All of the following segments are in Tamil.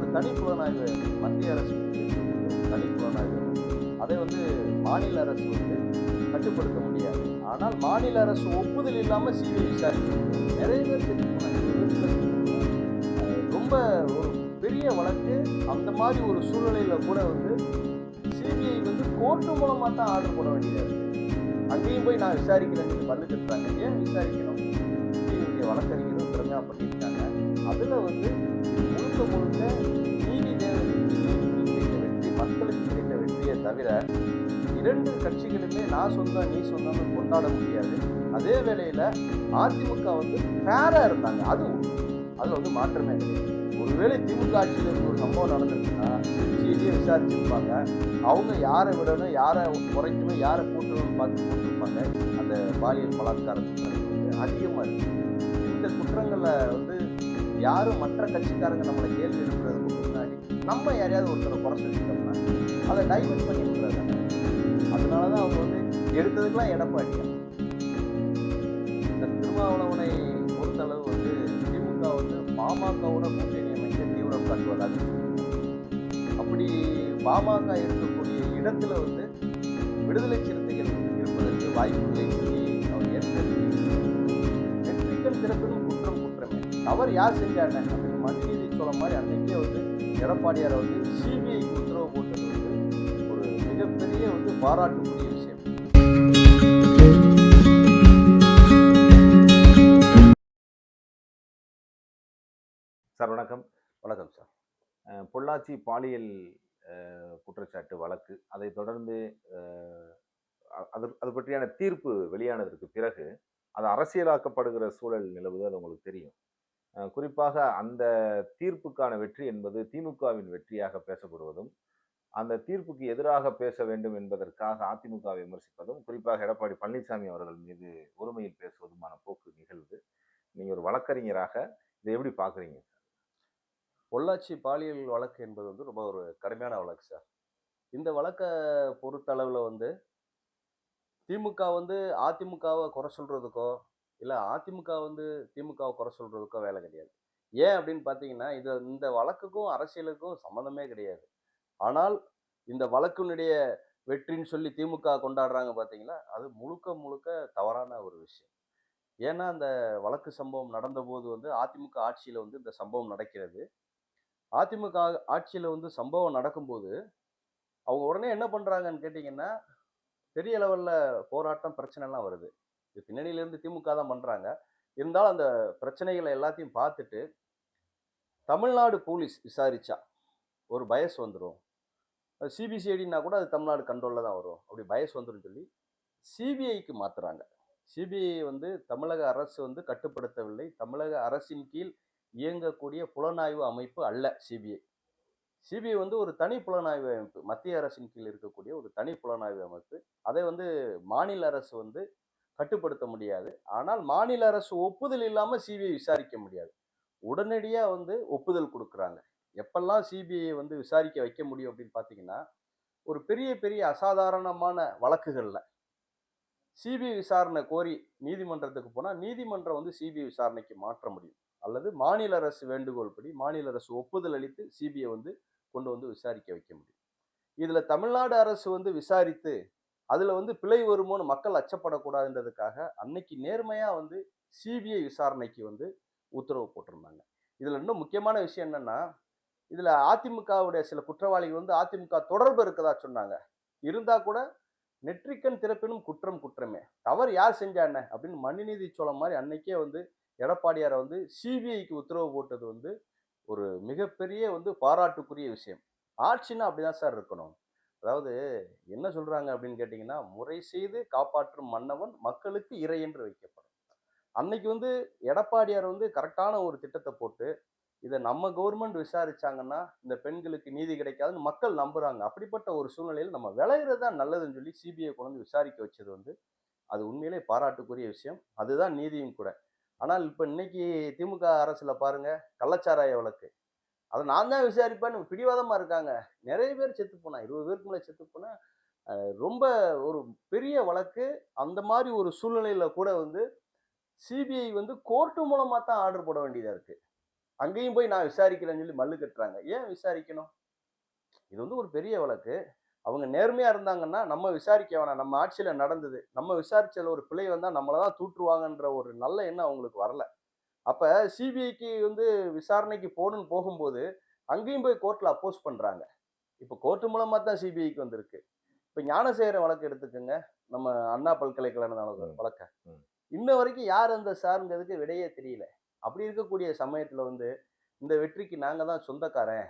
ஒரு தனி புலனாய்வு மத்திய அரசு தனி புலனாய்வு. அதை வந்து மாநில அரசு வந்து கட்டுப்படுத்த முடியாது. ஆனால் மாநில அரசு ஒப்புதல் இல்லாமல் சிபிஐ விசாரிக்கும் நிறைய பேர் ரொம்ப ஒரு பெரிய வழக்கு. அந்த மாதிரி ஒரு சூழ்நிலையில் கூட வந்து சிபிஐ வந்து கோர்ட்டு மூலமாக தான் ஆர்டர் போட வேண்டியதாக அங்கேயும் போய் நான் விசாரிக்கிறேன். பல்லு கட்டுறாங்க. ஏன் விசாரிக்கணும்? சிபிஐ வழக்கறிஞரும் திறமையாக பண்ணியிருக்காங்க. அதில் வந்து முழுக்க முழுக்க நீதி வெற்றி மக்களுக்கு கிடைத்த வெற்றியை தவிர இரண்டு கட்சிகளுமே நான் சொந்தம் நீ சொந்தம்னு கொண்டாட முடியாது. அதே வேளையில் அதிமுக வந்து ஃபேராக இருந்தாங்க. அது அதில் வந்து மாற்றமே கிடையாது ஒருவேளை திமுக ஆட்சியில் ஒரு சம்பவம் நடந்திருக்குன்னா சிபிஐடியே விசாரிச்சிருப்பாங்க. அவங்க யாரை விடணும் யாரை குறைக்கணும் யாரை கூட்டணும்னு பார்த்து போட்டிருப்பாங்க. அந்த பாலியல் பலாத்கார அதிகமாக இருக்குது இந்த குற்றங்களை வந்து யாரும் மற்ற கட்சிக்காரங்க நம்மளை கேள்வி எழுப்புறதுக்கு முன்னாடி நம்ம யாரையாவது ஒருத்தரை குறை சொல்லிட்டோம்னா அதை டைவர்ட் பண்ணி விடுறாங்க அதனால தான் அவங்க வந்து எடுத்ததுக்கெல்லாம் எடப்பாடி. இந்த திருமாவளவனை பொறுத்தளவு வந்து திமுக வந்து பாமகவோட கூட்டணி அமைக்க தீவிரம் காட்டுவதாக அப்படி பாமக இருக்கக்கூடிய இடத்துல வந்து விடுதலை சிறுத்தைகள் இருப்பதற்கு வாய்ப்பில்லை சொல்லி அவர் ஏற்கனவே வெற்றிகள் திறப்பிலும் அவர் யார் செஞ்சாங்க அப்படின்னு மனுநீதி சொல்ல மாதிரி அன்றைக்கே வந்து எடப்பாடியாரை வந்து சிபிஐ உத்தரவு போட்டது வந்து ஒரு மிகப்பெரிய வந்து பாராட்டக்கூடிய விஷயம். சார் வணக்கம். வணக்கம் சார். பொள்ளாச்சி பாலியல் குற்றச்சாட்டு வழக்கு அதை தொடர்ந்து அது அது பற்றியான தீர்ப்பு வெளியானதற்கு பிறகு அது அரசியலாக்கப்படுகிற சூழல் நிலவுது அது உங்களுக்கு தெரியும். குறிப்பாக அந்த தீர்ப்புக்கான வெற்றி என்பது திமுகவின் வெற்றியாக பேசப்படுவதும் அந்த தீர்ப்புக்கு எதிராக பேச வேண்டும் என்பதற்காக அதிமுகவை விமர்சிப்பதும் குறிப்பாக எடப்பாடி பழனிசாமி அவர்கள் மீது ஒருமையில் பேசுவதுமான போக்கு நிகழ்வு. நீங்கள் ஒரு வழக்கறிஞராக இதை எப்படி பாக்குறீங்க? பொள்ளாச்சி பாலியல் வழக்கு என்பது வந்து ரொம்ப ஒரு கடுமையான வழக்கு சார். இந்த வழக்கை பொறுத்தளவில் வந்து திமுக வந்து அதிமுகவை குறை சொல்கிறதுக்கோ இல்லை அதிமுக வந்து திமுகவை குறை சொல்கிறதுக்கோ வேலை கிடையாது. ஏன் அப்படின்னு பார்த்தீங்கன்னா இது இந்த வழக்குக்கும் அரசியலுக்கும் சம்மந்தமே கிடையாது. ஆனால் இந்த வழக்கினுடைய வெற்றின்னு சொல்லி திமுக கொண்டாடுறாங்க பார்த்தீங்களா அது முழுக்க முழுக்க தவறான ஒரு விஷயம். ஏன்னா அந்த வழக்கு சம்பவம் நடந்தபோது வந்து அதிமுக ஆட்சியில் வந்து இந்த சம்பவம் நடக்கிறது. அதிமுக ஆட்சியில் வந்து சம்பவம் நடக்கும்போது அவங்க உடனே என்ன பண்ணுறாங்கன்னு கேட்டிங்கன்னா பெரிய லெவலில் போராட்டம் பிரச்சனைலாம் வருது. இது பின்னணியிலேருந்து திமுக தான் பண்ணுறாங்க இருந்தாலும் அந்த பிரச்சனைகளை எல்லாத்தையும் பார்த்துட்டு தமிழ்நாடு போலீஸ் விசாரிச்சா ஒரு பயஸ் வந்துடும் சிபிசிஐடினா கூட அது தமிழ்நாடு கண்ட்ரோலில் தான் வரும். அப்படி பயஸ் வந்துடும் சொல்லி சிபிஐக்கு மாற்றுறாங்க சிபிஐ வந்து தமிழக அரசு வந்து கட்டுப்படுத்தவில்லை. தமிழக அரசின் கீழ் இயங்கக்கூடிய புலனாய்வு அமைப்பு அல்ல சிபிஐ சிபிஐ வந்து ஒரு தனி புலனாய்வு அமைப்பு. மத்திய அரசின் கீழ் இருக்கக்கூடிய ஒரு தனி புலனாய்வு அமைப்பு. அதை வந்து மாநில அரசு வந்து கட்டுப்படுத்த முடியாது. ஆனால் மாநில அரசு ஒப்புதல் இல்லாமல் சிபிஐ விசாரிக்க முடியாது. உடனடியாக வந்து ஒப்புதல் கொடுக்குறாங்க. எப்பெல்லாம் சிபிஐ வந்து விசாரிக்க வைக்க முடியும் அப்படின்னு பார்த்தீங்கன்னா ஒரு பெரிய பெரிய அசாதாரணமான வழக்குகளில். சிபிஐ விசாரணை கோரி நீதிமன்றத்துக்கு போனால் நீதிமன்றம் வந்து சிபிஐ விசாரணைக்கு மாற்ற முடியும். அல்லது மாநில அரசு வேண்டுகோள் படி மாநில அரசு ஒப்புதல் அளித்து சிபிஐ வந்து கொண்டு வந்து விசாரிக்க வைக்க முடியும். இதில் தமிழ்நாடு அரசு வந்து விசாரித்து அதில் வந்து பிழை வருமோன்னு மக்கள் அச்சப்படக்கூடாதுன்றதுக்காக அன்னைக்கு நேர்மையாக வந்து சிபிஐ விசாரணைக்கு வந்து உத்தரவு போட்டிருந்தாங்க. இதில் இன்னும் முக்கியமான விஷயம் என்னென்னா இதில் அதிமுகவுடைய சில குற்றவாளிகள் வந்து அதிமுக தொடர்பு இருக்கதா சொன்னாங்க. இருந்தால் கூட நெற்றிக்கண் திறப்பினும் குற்றம் குற்றமே. தவறு யார் செஞ்சா என்ன? அப்படின்னு மனுநீதி சோழம் மாதிரி அன்னைக்கே வந்து எடப்பாடியாரை வந்து சிபிஐக்கு உத்தரவு போட்டது வந்து ஒரு மிகப்பெரிய வந்து பாராட்டுக்குரிய விஷயம். ஆட்சின்னா அப்படிதான் சார் இருக்கணும். அதாவது என்ன சொல்றாங்க அப்படின்னு கேட்டிங்கன்னா முறை செய்து காப்பாற்றும் மன்னவன் மக்களுக்கு இறை என்று வைக்கப்படும். அன்னைக்கு வந்து எடப்பாடியார் வந்து கரெக்டான ஒரு திட்டத்தை போட்டு இதை நம்ம கவர்மெண்ட் விசாரிச்சாங்கன்னா இந்த பெண்களுக்கு நீதி கிடைக்காதுன்னு மக்கள் நம்புறாங்க. அப்படிப்பட்ட ஒரு சூழ்நிலையில் நம்ம விளையிறது தான் நல்லதுன்னு சொல்லி சிபிஐ கொண்டு வந்து விசாரிக்க வச்சது வந்து அது உண்மையிலே பாராட்டுக்குரிய விஷயம். அதுதான் நீதியும் கூட. ஆனால் இப்போ இன்னைக்கு திமுக அரசில் பாருங்க கள்ளச்சாராய வழக்கு. அதை நான் தான் விசாரிப்பேன்னு பிடிவாதமாக இருக்காங்க. நிறைய பேர் செத்து போனால் இருபது பேருக்கு மேலே செத்து போனால் ரொம்ப ஒரு பெரிய வழக்கு. அந்த மாதிரி ஒரு சூழ்நிலையில் கூட வந்து சிபிஐ வந்து கோர்ட்டு மூலமாக தான் ஆர்டர் போட வேண்டியதாக இருக்குது அங்கேயும் போய் நான் விசாரிக்கிறேன்னு சொல்லி மல்லு கட்டுறாங்க. ஏன் விசாரிக்கணும்? இது வந்து ஒரு பெரிய வழக்கு. அவங்க நேர்மையாக இருந்தாங்கன்னா நம்ம விசாரிக்க வேணாம். நம்ம ஆட்சியில் நடந்தது. நம்ம விசாரிச்சதில் ஒரு பிழை வந்தால் நம்மளை தான் தூற்றுவாங்கன்ற ஒரு நல்ல எண்ணம் அவங்களுக்கு வரலை. அப்ப சிபிஐக்கு வந்து விசாரணைக்கு போகணும்னு போகும்போது அங்கேயும் போய் கோர்ட்ல அப்போஸ் பண்றாங்க. இப்போ கோர்ட்டு மூலமா தான் சிபிஐக்கு வந்திருக்கு. இப்போ ஞானசேகர வழக்கு எடுத்துக்கோங்க. நம்ம அண்ணா பல்கலைக்கழக ம். வழக்க. இன்ன வரைக்கும் யார் அந்த சாருங்கிறதுக்கு விடையே தெரியல. அப்படி இருக்கக்கூடிய சமயத்துல வந்து இந்த வெற்றிக்கு நாங்க தான் சொந்தக்காரன்.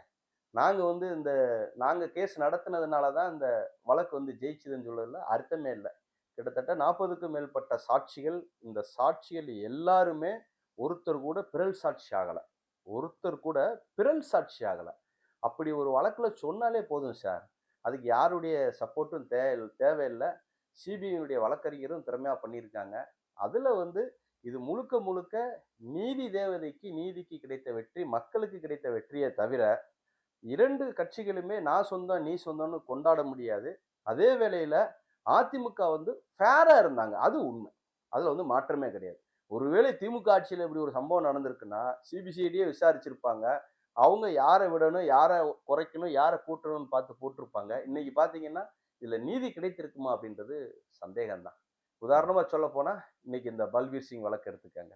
நாங்க வந்து இந்த நாங்க கேஸ் நடத்தினதுனால தான் இந்த வழக்கு வந்து ஜெயிச்சதுன்னு சொல்றதுல அர்த்தமே இல்லை. கிட்டத்தட்ட நாற்பதுக்கும் மேற்பட்ட சாட்சிகள் இந்த சாட்சிகள் எல்லாருமே ஒருத்தர் கூட பிறல் சாட்சி ஆகலை. ஒருத்தர் கூட பிறல் சாட்சி ஆகலை. அப்படி ஒரு வழக்கில் சொன்னாலே போதும் சார். அதுக்கு யாருடைய சப்போர்ட்டும் தே தேவையில்லை. சிபிஐனுடைய வழக்கறிஞரும் திறமையாக பண்ணியிருக்காங்க. அதில் வந்து இது முழுக்க முழுக்க நீதி தேவதைக்கு நீதிக்கு கிடைத்த வெற்றி மக்களுக்கு கிடைத்த வெற்றியை தவிர இரண்டு கட்சிகளுமே நான் சொந்தம் நீ சொந்தம்னு கொண்டாட முடியாது. அதே வேளையில் அதிமுக வந்து ஃபேராக இருந்தாங்க அது உண்மை. அதில் வந்து மாற்றமே கிடையாது. ஒருவேளை திமுக ஆட்சியில் இப்படி ஒரு சம்பவம் நடந்திருக்குன்னா சிபிசிஐடியே விசாரிச்சிருப்பாங்க. அவங்க யாரை விடணும் யாரை குறைக்கணும் யாரை கூட்டணும்னு பார்த்து போட்டிருப்பாங்க. இன்னைக்கு பார்த்தீங்கன்னா இதில் நீதி கிடைத்திருக்குமா அப்படின்றது சந்தேகம்தான். உதாரணமாக சொல்ல போனால் இன்னைக்கு இந்த பல்பீர் சிங் வழக்கு எடுத்துக்காங்க.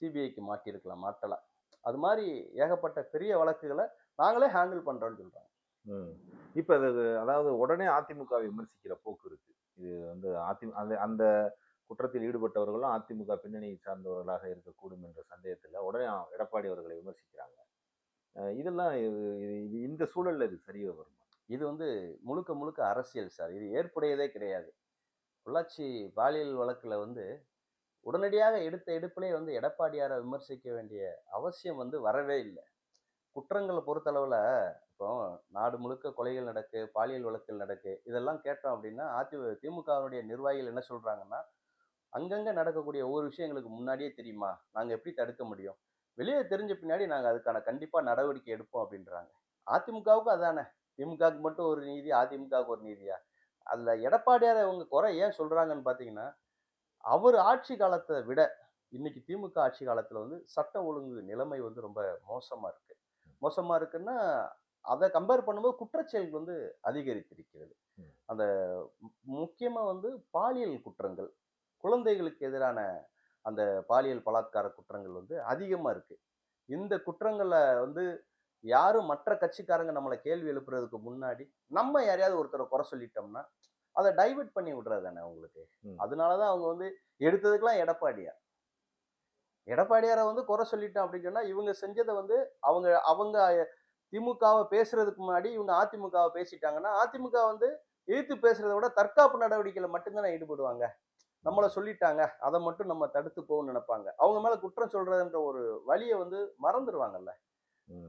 சிபிஐக்கு மாட்டியிருக்கலாம் மாட்டலாம். அது மாதிரி ஏகப்பட்ட பெரிய வழக்குகளை நாங்களே ஹேண்டில் பண்ணுறோன்னு சொல்கிறாங்க இப்போ அது அதாவது உடனே அதிமுகவை விமர்சிக்கிற போக்கு இருக்கு. இது வந்து அதி அந்த அந்த குற்றத்தில் ஈடுபட்டவர்களும் அதிமுக பின்னணியை சார்ந்தவர்களாக இருக்கக்கூடும் என்ற சந்தேகத்தில் உடனே எடப்பாடி அவர்களை விமர்சிக்கிறாங்க. இதெல்லாம் இது இது- இந்த சூழலில் இது சரியாக வருமா? இது வந்து முழுக்க முழுக்க அரசியல் சார். இது ஏற்புடையதே கிடையாது. பொள்ளாச்சி பாலியல் வழக்கில் வந்து உடனடியாக எடுத்த எடுப்பிலே வந்து எடப்பாடியாரை விமர்சிக்க வேண்டிய அவசியம் வந்து வரவே இல்லை. குற்றங்களை பொறுத்தளவில் இப்போ நாடு முழுக்க கொலைகள் நடக்கு பாலியல் வழக்கில் நடக்கு இதெல்லாம் கேட்டோம் அப்படின்னா அதி திமுகவினுடைய நிர்வாகிகள் என்ன சொல்கிறாங்கன்னா அங்கங்க நடக்கக்கூடிய ஒவ்வொரு விஷயங்களுக்கு முன்னாடியே தெரியுமா? நாங்க எப்படி தடுக்க முடியும்? வெளியே தெரிஞ்ச பின்னாடி நாங்க அதுக்கான கண்டிப்பா நடவடிக்கை எடுப்போம் அப்படின்றாங்க. அதிமுகவுக்கு அதானே? திமுகவுக்கு மட்டும் ஒரு நீதி அதிமுகவுக்கு ஒரு நீதியா? அதுல எடப்பாடியார் அவங்க குறை ஏன் சொல்றாங்கன்னு பாத்தீங்கன்னா அவர் ஆட்சி காலத்தை விட இன்னைக்கு திமுக ஆட்சி காலத்துல வந்து சட்ட ஒழுங்கு நிலைமை வந்து ரொம்ப மோசமா இருக்கு. மோசமா இருக்குன்னா அதை கம்பேர் பண்ணும்போது குற்றச்செயல்கள் வந்து அதிகரித்திருக்கிறது. அந்த மு- முக்கியமா வந்து பாலியல் குற்றங்கள் குழந்தைகளுக்கு எதிரான அந்த பாலியல் பலாத்கார குற்றங்கள் வந்து அதிகமா இருக்கு. இந்த குற்றங்களை வந்து யாரும் மற்ற கட்சிக்காரங்க நம்மளை கேள்வி எழுப்புறதுக்கு முன்னாடி நம்ம யாரையாவது ஒருத்தரை குறை சொல்லிட்டோம்னா அதை டைவர்ட் பண்ணி விடுறது தானே அவங்களுக்கு. ம். அதனாலதான் அவங்க வந்து எடுத்ததுக்கெல்லாம் எடப்பாடியார். எடப்பாடியாரை வந்து குறை சொல்லிட்டோம் அப்படின்னு சொன்னா இவங்க செஞ்சதை வந்து அவங்க அவங்க திமுகவை பேசுறதுக்கு முன்னாடி இவங்க அதிமுகவை பேசிட்டாங்கன்னா அதிமுக வந்து எதிர்த்து பேசுறதை விட தற்காப்பு நடவடிக்கையில மட்டும்தானே ஈடுபடுவாங்க. நம்மளை சொல்லிட்டாங்க. அதை மட்டும் நம்ம தடுத்து போகணும்னு நினைப்பாங்க. அவங்க மேல குற்றம் சொல்றதுன்ற ஒரு வழியை வந்து மறந்துடுவாங்கல்ல.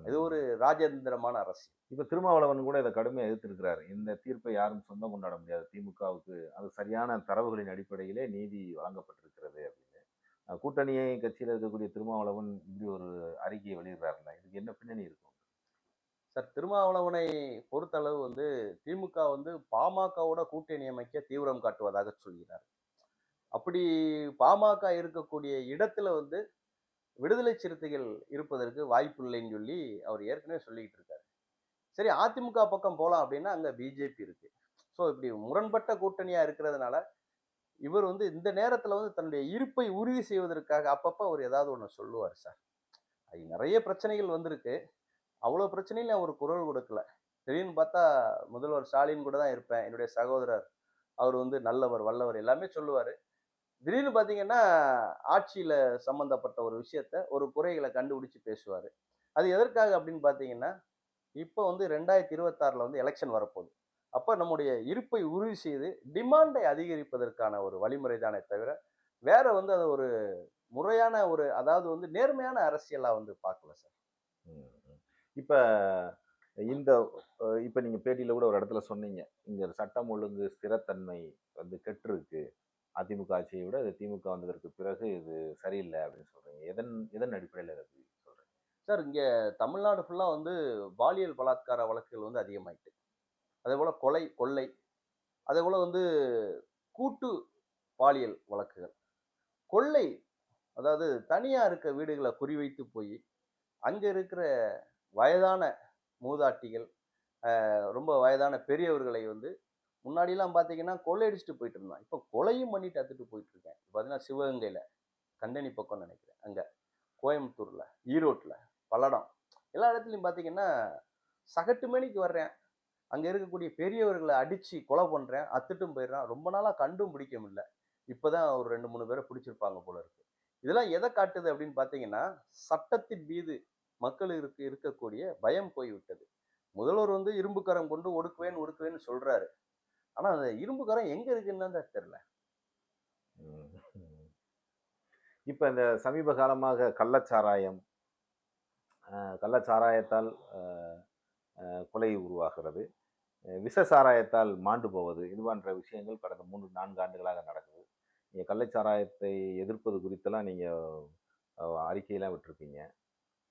இது ஒரு ராஜதந்திரமான அரசு இப்ப திருமாவளவன் கூட இதை கடுமையா எதிர்த்திருக்கிறாரு. இந்த தீர்ப்பை யாரும் சொந்தம் கொண்டாட முடியாது. திமுகவுக்கு அது சரியான தரவுகளின் அடிப்படையிலே நீதி வழங்கப்பட்டிருக்கிறது அப்படின்னு. கூட்டணியை கட்சியில் இருக்கக்கூடிய திருமாவளவன் இப்படி ஒரு அறிக்கையை வெளியிடுறாருல்ல. இதுக்கு என்ன பின்னணி இருக்கும்? சார் திருமாவளவனை பொறுத்தளவு வந்து திமுக வந்து பாமகவோட கூட்டணி அமைக்க தீவிரம் காட்டுவதாக சொல்கிறார். அப்படி பாமக இருக்கக்கூடிய இடத்துல வந்து விடுதலை சிறுத்தைகள் இருப்பதற்கு வாய்ப்பு இல்லைன்னு சொல்லி அவர் ஏற்கனவே சொல்லிக்கிட்டு இருக்காரு. சரி அதிமுக பக்கம் போகலாம் அப்படின்னா அங்கே பிஜேபி இருக்கு. ஸோ இப்படி முரண்பட்ட கூட்டணியாக இருக்கிறதுனால இவர் வந்து இந்த நேரத்தில் வந்து தன்னுடைய இருப்பை உறுதி செய்வதற்காக அப்பப்போ அவர் ஏதாவது ஒன்று சொல்லுவார் சார். அது நிறைய பிரச்சனைகள் வந்திருக்கு. அவ்வளோ பிரச்சனையில அவர் குரல் கொடுக்கல. திடீர்னு பார்த்தா முதல்வர் ஸ்டாலின் கூட தான் இருப்பேன். என்னுடைய சகோதரர். அவர் வந்து நல்லவர் வல்லவர் எல்லாமே சொல்லுவார். திடீர்னு பார்த்தீங்கன்னா ஆட்சியில் சம்மந்தப்பட்ட ஒரு விஷயத்த ஒரு குறைகளை கண்டுபிடிச்சு பேசுவார். அது எதற்காக அப்படின்னு பார்த்தீங்கன்னா இப்போ வந்து ரெண்டாயிரத்தி இருபத்தாறில் வந்து எலெக்ஷன் வரப்போகுது. அப்போ நம்முடைய இருப்பை உறுதி செய்து டிமாண்டை அதிகரிப்பதற்கான ஒரு வழிமுறை தானே தவிர வேற வந்து அது ஒரு முறையான ஒரு அதாவது வந்து நேர்மையான அரசியலாக வந்து பார்க்கல சார். இப்போ இந்த இப்போ நீங்கள் பேட்டியில் கூட ஒரு இடத்துல சொன்னீங்க. இந்த சட்டம் ஒழுங்கு ஸ்திரத்தன்மை வந்து கெட்டிருக்கு. அதிமுக ஆட்சியை விட இது திமுக வந்ததற்கு பிறகு இது சரியில்லை அப்படின்னு சொல்கிறீங்க எதன் எதன் அடிப்படையில் அதை சொல்கிறேன் சார் இங்கே தமிழ்நாடு ஃபுல்லாக வந்து பாலியல் பலாத்கார வழக்குகள் வந்து அதிகமாயிட்டு. அதே போல் கொலை கொள்ளை அதே போல் வந்து கூட்டு பாலியல் வழக்குகள். கொள்ளை அதாவது தனியாக இருக்க வீடுகளை குறிவைத்து போய் அங்கே இருக்கிற வயதான மூதாட்டிகள் ரொம்ப வயதான பெரியவர்களை வந்து முன்னாடிலாம் பார்த்தீங்கன்னா கொள்ளையடிச்சிட்டு போயிட்டு இருந்தான். இப்போ கொலையும் பண்ணிட்டு அத்துட்டு போயிட்டு இருக்கேன். இப்போ பார்த்தீங்கன்னா சிவகங்கையில் கண்டனி பக்கம் நினைக்கிறேன். அங்கே கோயம்புத்தூரில் ஈரோட்டில் பல்லடம். எல்லா இடத்துலையும் பார்த்தீங்கன்னா சகட்டு மணிக்கு வர்றேன். அங்கே இருக்கக்கூடிய பெரியவர்களை அடித்து கொலை பண்ணுறேன் அத்துட்டும் போயிடுறான். ரொம்ப நாளாக கண்டும் பிடிக்க முடியல. இப்போ தான் ஒரு ரெண்டு மூணு பேரை பிடிச்சிருப்பாங்க போல இருக்கு. இதெல்லாம் எதை காட்டுது அப்படின்னு பார்த்தீங்கன்னா சட்டத்தின் மீது மக்களுக்கு இருக்கக்கூடிய பயம் போய்விட்டது. முதல்வர் வந்து இரும்புக்கரம் கொண்டு ஒடுக்குவேன் ஒடுக்குவேன்னு சொல்கிறாரு ஆனா அந்த இரும்பு கரம் எங்க இருக்குன்னு தான் தெரியல. இப்ப இந்த சமீப காலமாக கள்ளச்சாராயம் கள்ளச்சாராயத்தால் கொலை உருவாகிறது. விஷ சாராயத்தால் மாண்டு போவது இது போன்ற விஷயங்கள் கடந்த மூன்று நான்கு ஆண்டுகளாக நடக்குது. நீங்க கள்ளச்சாராயத்தை எதிர்ப்பது குறித்தெல்லாம் நீங்க அஹ், அறிக்கையெல்லாம் விட்டிருப்பீங்க.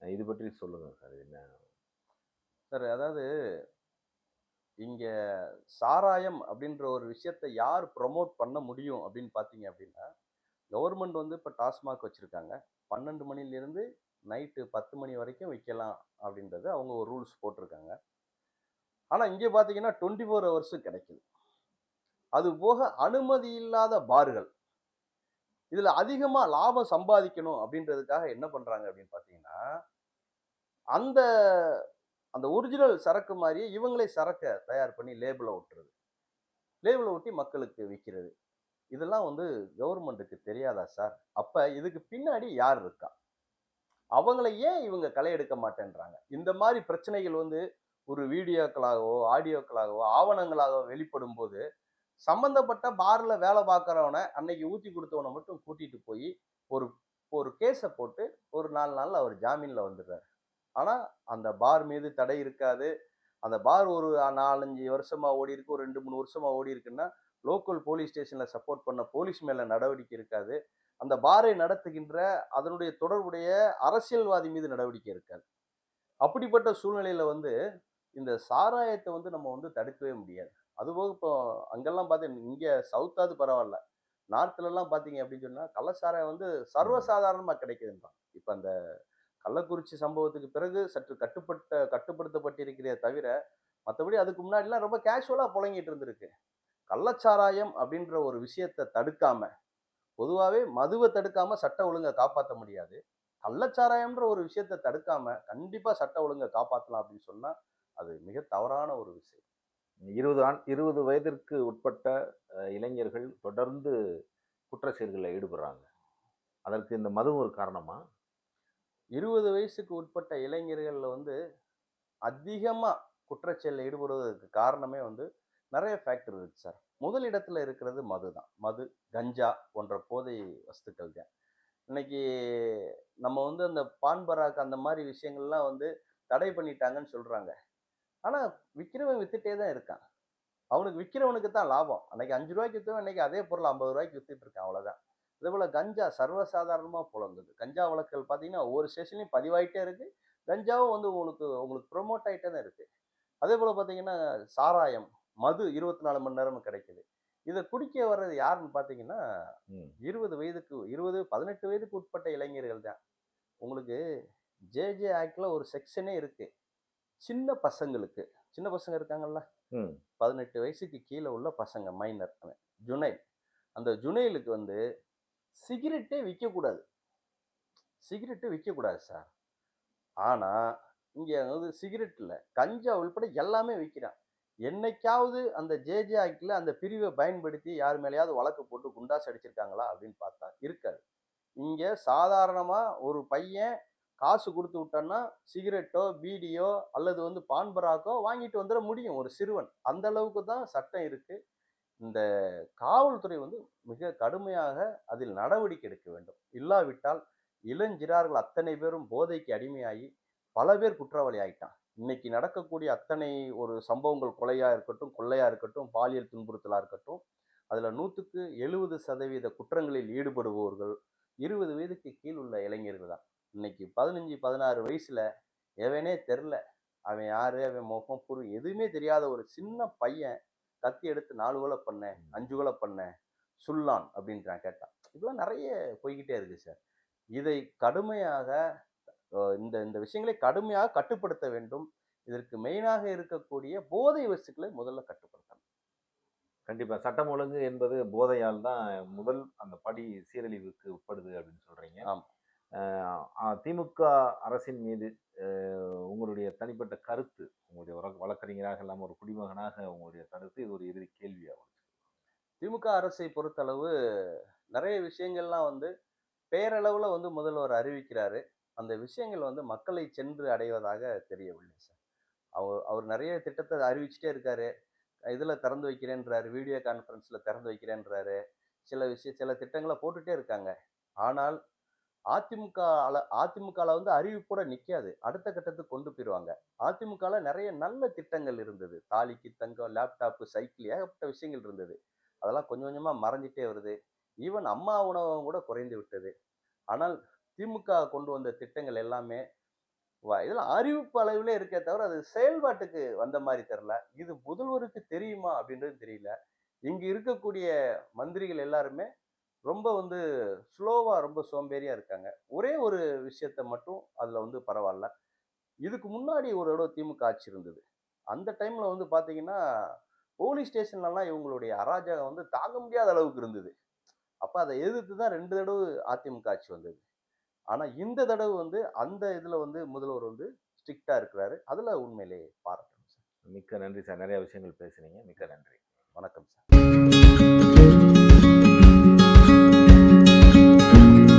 இது பற்றி சொல்லுங்க சார் என்ன? சார் அதாவது இங்கே சாராயம் அப்படின்ற ஒரு விஷயத்தை யார் ப்ரொமோட் பண்ண முடியும் அப்படின்னு பார்த்தீங்க அப்படின்னா கவர்மெண்ட் வந்து இப்போ டாஸ்மாக் வச்சுருக்காங்க. பன்னெண்டு மணிலேருந்து நைட்டு பத்து மணி வரைக்கும் விற்கலாம் அப்படின்றது அவங்க ஒரு ரூல்ஸ் போட்டிருக்காங்க. ஆனால் இங்கே பார்த்தீங்கன்னா டுவெண்ட்டி ஃபோர் ஹவர்ஸும் கிடைக்குது. அது போக அனுமதி இல்லாத பார்கள். இதில் அதிகமாக லாபம் சம்பாதிக்கணும் அப்படின்றதுக்காக என்ன பண்ணுறாங்க அப்படின்னு பார்த்தீங்கன்னா அந்த அந்த ஒரிஜினல் சரக்கு மாதிரியே இவங்களே சரக்கை தயார் பண்ணி லேபிளை ஒட்டுறது. லேபிளை ஒட்டி மக்களுக்கு விற்கிறது இதெல்லாம் வந்து கவர்மெண்ட்டுக்கு தெரியாதா சார் அப்போ இதுக்கு பின்னாடி யார் இருக்கா? அவங்கள ஏன் இவங்க களை எடுக்க மாட்டேன்றாங்க? இந்த மாதிரி பிரச்சனைகள் வந்து ஒரு வீடியோக்களாகவோ ஆடியோக்களாகவோ ஆவணங்களாகவோ வெளிப்படும் போது சம்பந்தப்பட்ட பாரில் வேலை பார்க்குறவனை அன்னைக்கு ஊற்றி கொடுத்தவனை மட்டும் கூட்டிகிட்டு போய் ஒரு ஒரு கேஸை போட்டு ஒரு நாலு நாளில் அவர் ஜாமீனில் வந்துடுறாரு. ஆனா அந்த பார் மீது தடை இருக்காது. அந்த பார் ஒரு நாலஞ்சு வருஷமா ஓடி இருக்கு ஒரு ரெண்டு மூணு வருஷமா ஓடி இருக்குன்னா லோக்கல் போலீஸ் ஸ்டேஷன்ல சப்போர்ட் பண்ண போலீஸ் மேல நடவடிக்கை இருக்காது. அந்த பாரை நடத்துகின்ற அதனுடைய தொடர்புடைய அரசியல்வாதி மீது நடவடிக்கை இருக்காது. அப்படிப்பட்ட சூழ்நிலையில வந்து இந்த சாராயத்தை வந்து நம்ம வந்து தடுக்கவே முடியாது. அதுபோக இப்போ அங்கெல்லாம் பார்த்தீங்க இங்க சவுத்தாவது பரவாயில்ல. நார்த்ல எல்லாம் பார்த்தீங்க அப்படின்னு சொன்னா கள்ளச்சாராயம் வந்து சர்வசாதாரணமா கிடைக்குதுன்றான் இப்போ அந்த கள்ளக்குறிச்சி சம்பவத்துக்கு பிறகு சற்று கட்டுப்பட்ட கட்டுப்படுத்தப்பட்டிருக்கிறதே தவிர மற்றபடி அதுக்கு முன்னாடிலாம் ரொம்ப கேஷுவலாக புழங்கிட்டு இருந்திருக்கு. கள்ளச்சாராயம் அப்படின்ற ஒரு விஷயத்தை தடுக்காம பொதுவாகவே மதுவை தடுக்காம சட்ட ஒழுங்கை காப்பாற்ற முடியாது. கள்ளச்சாராயம்ன்ற ஒரு விஷயத்தை தடுக்காம கண்டிப்பாக சட்ட ஒழுங்கை காப்பாற்றலாம் அப்படின்னு சொன்னால் அது மிக தவறான ஒரு விஷயம். இருபது ஆண் இருபது வயதிற்கு உட்பட்ட இளைஞர்கள் தொடர்ந்து குற்ற செயல்களில் ஈடுபடுறாங்க. அதற்கு இந்த மதுவும் ஒரு காரணமாக இருபது வயசுக்கு உட்பட்ட இளைஞர்களில் வந்து அதிகமாக குற்றச்செயலில் ஈடுபடுவதற்கு காரணமே வந்து நிறைய ஃபேக்டர் இருக்குது சார் முதலிடத்தில் இருக்கிறது மது தான். மது கஞ்சா போன்ற போதை வஸ்துக்கள் தான். இன்னைக்கு நம்ம வந்து அந்த பான்பராக் அந்த மாதிரி விஷயங்கள்லாம் வந்து தடை பண்ணிட்டாங்கன்னு சொல்கிறாங்க ஆனால் விற்கிறவன் வித்துட்டே தான் இருக்கான். அவனுக்கு விற்கிறவனுக்கு தான் லாபம். அன்னைக்கு அஞ்சு ரூபாய்க்கு விற்றவன் இன்னைக்கு அதே பொருள் ஐம்பது ரூபாய்க்கு வித்துட்டு இருக்கான் அவ்வளோதான் இதே போல கஞ்சா சர்வசாதாரணமா புழங்குது. கஞ்சா வழக்குகள் பார்த்தீங்கன்னா ஒவ்வொரு ஸ்டேஷன்லையும் பதிவாயிட்டே இருக்கு. கஞ்சாவும் வந்து உங்களுக்கு உங்களுக்கு ப்ரொமோட் ஆகிட்டே தான் இருக்கு. அதே போல பார்த்தீங்கன்னா சாராயம் மது இருபத்தி நாலு மணி நேரமும் கிடைக்குது. இதை குடிக்க வர்றது யாருன்னு பார்த்தீங்கன்னா. இருபது வயதுக்கு இருபது பதினெட்டு வயதுக்கு உட்பட்ட இளைஞர்கள் தான். உங்களுக்கு ஜேஜே ஆக்டில் ஒரு செக்ஷனே இருக்கு. சின்ன பசங்களுக்கு சின்ன பசங்க இருக்காங்கல்ல? பதினெட்டு வயசுக்கு கீழே உள்ள பசங்க மைனர் ஜுனைல் அந்த ஜுனைலுக்கு வந்து சிகரெட்டே விற்கக்கூடாது சிகரெட்டு விற்கக்கூடாது சார். ஆனால் இங்கே வந்து சிகரெட் இல்லை கஞ்சா உள்பட எல்லாமே விற்கிறான் என்னைக்காவது அந்த ஜேஜே ஆக்டில் அந்த பிரிவை பயன்படுத்தி யார் மேலேயாவது வழக்கு போட்டு குண்டாஸ் அடிச்சிருக்காங்களா அப்படின்னு பார்த்தா இருக்காது. இங்கே சாதாரணமாக ஒரு பையன் காசு கொடுத்து விட்டான்னா சிகரெட்டோ பீடியோ அல்லது வந்து பான்பராக்கோ வாங்கிட்டு வந்துட முடியும் ஒரு சிறுவன். அந்த அளவுக்கு தான் சட்டம் இருக்குது இந்த காவல்துறை வந்து மிக கடுமையாக அதில் நடவடிக்கை எடுக்க வேண்டும். இல்லாவிட்டால் இளஞ்சிறார்கள் அத்தனை பேரும் போதைக்கு அடிமையாகி பல பேர் குற்றவாளி ஆயிட்டான் இன்னைக்கு நடக்கக்கூடிய அத்தனை ஒரு சம்பவங்கள் கொலையா இருக்கட்டும் கொள்ளையா இருக்கட்டும் பாலியல் துன்புறுத்தலா இருக்கட்டும் அதுல நூற்றுக்கு எழுபது சதவீத குற்றங்களில் ஈடுபடுபவர்கள் இருபது வயதுக்கு கீழ் உள்ள இளைஞர்கள் தான். இன்னைக்கு பதினஞ்சு பதினாறு வயசுல எவனே தெரில. அவன் யாரு அவன் முகம் பொருள் எதுவுமே தெரியாத ஒரு சின்ன பையன் கத்தி எடுத்து நாலு கொலை பண்ணேன் அஞ்சு கொலை பண்ணேன் சுல்லான் அப்படின்றான் கேட்டான். இதெல்லாம் நிறைய போய்கிட்டே இருக்கு சார். இதை கடுமையாக இந்த இந்த விஷயங்களை கடுமையாக கட்டுப்படுத்த வேண்டும். இதற்கு மெயினாக இருக்கக்கூடிய போதை வஸ்துக்களை முதல்ல கட்டுப்படுத்தணும். கண்டிப்பா. சட்டம் ஒழுங்கு என்பது போதையால் தான் முதல் அந்த படி சீரழிவுக்கு உட்படுது அப்படின்னு சொல்றீங்க. ஆமா. திமுக அரசின் மீது உங்களுடைய தனிப்பட்ட கருத்து உங்களுடைய வழக்கறிஞராக இல்லாமல் ஒரு குடிமகனாக உங்களுடைய கருத்து இது ஒரு இறுதி கேள்வியாகும் திமுக அரசை பொறுத்தளவு நிறைய விஷயங்கள்லாம் வந்து பேரளவில் வந்து முதல்வர் அறிவிக்கிறாரு. அந்த விஷயங்கள் வந்து மக்களை சென்று அடைவதாக தெரியவில்லை சார். அவர் அவர் நிறைய திட்டத்தை அறிவிச்சிட்டே இருக்காரு. இதில் திறந்து வைக்கிறேன்றாரு வீடியோ கான்ஃபரன்ஸில் திறந்து வைக்கிறேன்றாரு. சில விஷய சில திட்டங்களை போட்டுகிட்டே இருக்காங்க. ஆனால் அதிமுக அதிமுகல வந்து அறிவிப்போட நிற்காது அடுத்த கட்டத்துக்கு கொண்டு போயிடுவாங்க அதிமுகவில் நிறைய நல்ல திட்டங்கள் இருந்தது. தாலிக்கு தங்கம் லேப்டாப்பு சைக்கிள் ஏகப்பட்ட விஷயங்கள் இருந்தது. அதெல்லாம் கொஞ்சம் கொஞ்சமாக மறைஞ்சிட்டே வருது. ஈவன் அம்மா உணவகம் கூட குறைந்து விட்டது. ஆனால் திமுக கொண்டு வந்த திட்டங்கள் எல்லாமே இதெல்லாம் அறிவிப்பு அளவில் இருக்கே தவிர அது செயல்பாட்டுக்கு வந்த மாதிரி தெரில இது முதல்வருக்கு தெரியுமா அப்படின்றது தெரியல. இங்கே இருக்கக்கூடிய மந்திரிகள் எல்லாருமே ரொம்ப வந்து ரொம்ப சோம்பேறியா இருக்காங்க. ஒரே ஒரு விஷயத்த மட்டும் அதுல வந்து பரவாயில்ல. இதுக்கு முன்னாடி ஒரு தடவை திமுக ஆட்சி இருந்தது. அந்த டைம்ல வந்து பாத்தீங்கன்னா போலீஸ் ஸ்டேஷன்லலாம் இவங்களுடைய அராஜகம் வந்து தாங்க முடியாத அளவுக்கு இருந்தது. அப்ப அதை எதிர்த்து தான் ரெண்டு தடவை அதிமுக ஆட்சி வந்தது. ஆனா இந்த தடவை வந்து அந்த இதுல வந்து முதல்வர் வந்து ஸ்ட்ரிக்டா இருக்கிறாரு. அதுல உண்மையிலே பாராட்டணும் சார். மிக்க நன்றி சார். நிறைய விஷயங்கள் பேசுனீங்க. மிக்க நன்றி. வணக்கம் சார்.